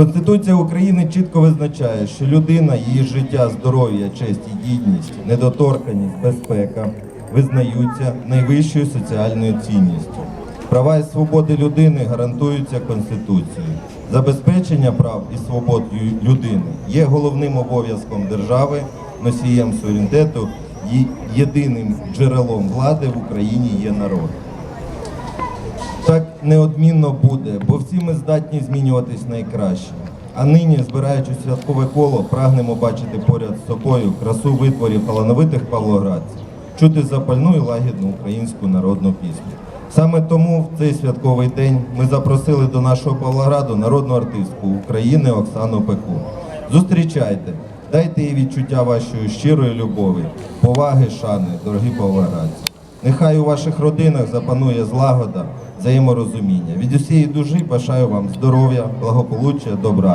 Конституція України чітко визначає, що людина, її життя, здоров'я, честь і гідність, недоторканність, безпека визнаються найвищою соціальною цінністю. Права і свободи людини гарантуються Конституцією. Забезпечення прав і свобод людини є головним обов'язком держави, носієм суверенітету і єдиним джерелом влади в Україні є народ. Так неодмінно буде, бо всі ми здатні змінюватись найкраще. А нині, збираючи святкове коло, прагнемо бачити поряд з собою красу витворів талановитих павлоградців, чути запальну і лагідну українську народну пісню. Саме тому в цей святковий день ми запросили до нашого Павлограду народну артистку України Оксану Пеку. Зустрічайте, дайте їй відчуття вашої щирої любові, поваги, шани, дорогі павлоградці. Нехай у ваших родинах запанує злагода, взаєморозуміння. Від усієї душі бажаю вам здоров'я, благополуччя, добра.